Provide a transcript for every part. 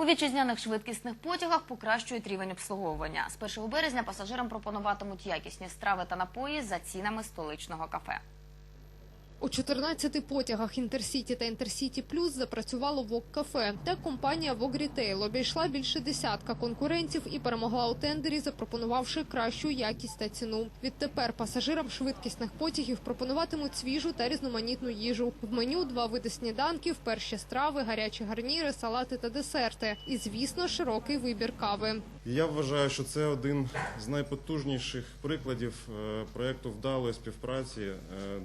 У вітчизняних швидкісних потягах покращують рівень обслуговування. З 1 березня пасажирам пропонуватимуть якісні страви та напої за цінами столичного кафе. У 14 потягах Інтерсіті та Інтерсіті Плюс запрацювало ВОК-кафе. Так компанія «Вок Рітейл» обійшла більше десятка конкурентів і перемогла у тендері, запропонувавши кращу якість та ціну. Відтепер пасажирам швидкісних потягів пропонуватимуть свіжу та різноманітну їжу. В меню два види сніданків, перші страви, гарячі гарніри, салати та десерти. І, звісно, широкий вибір кави. Я вважаю, що це один з найпотужніших прикладів е, проекту вдалої співпраці е,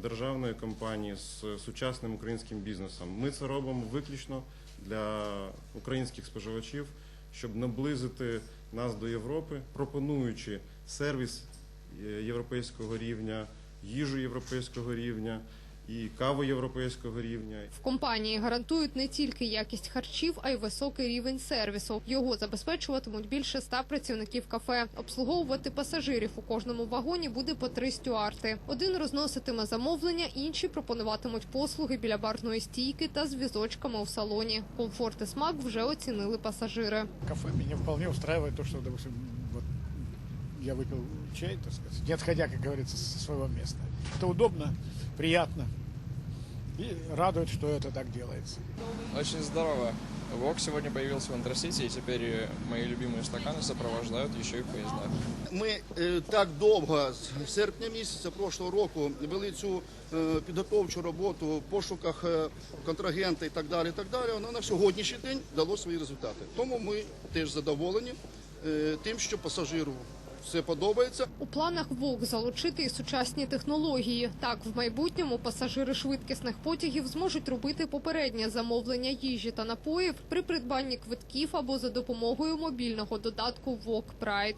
державної компанії з сучасним українським бізнесом. Ми це робимо виключно для українських споживачів, щоб наблизити нас до Європи, пропонуючи сервіс е, європейського рівня, їжу європейського рівня і каву європейського рівня. В компанії гарантують не тільки якість харчів, а й високий рівень сервісу. Його забезпечуватимуть більше ста працівників кафе. Обслуговувати пасажирів у кожному вагоні буде по три стюарти. Один розноситиме замовлення, інші пропонуватимуть послуги біля барної стійки та з візочками у салоні. Комфорт і смак вже оцінили пасажири. кафе меня вполне устраивает то, что, допустим, вот я выпил чай, так сказать, не отходя, как говорится, со своего места. Это удобно, приятно и радует, что это так делается. Очень здорово. Вок сегодня появился в Интерсити, и теперь э, мои любимые стаканы сопровождают еще и в поездах. Ми е, так довго з серпня місяця прошлого року вели цю е, підготовчу роботу в пошуках е, контрагента і так далі. І так далі. Воно на сьогоднішній день дало свої результати. Тому ми теж задоволені е, тим, що пасажиру все подобається. У планах ВОК залучити і сучасні технології. Так, в майбутньому пасажири швидкісних потягів зможуть робити попереднє замовлення їжі та напоїв при придбанні квитків або за допомогою мобільного додатку ВОК Прайд.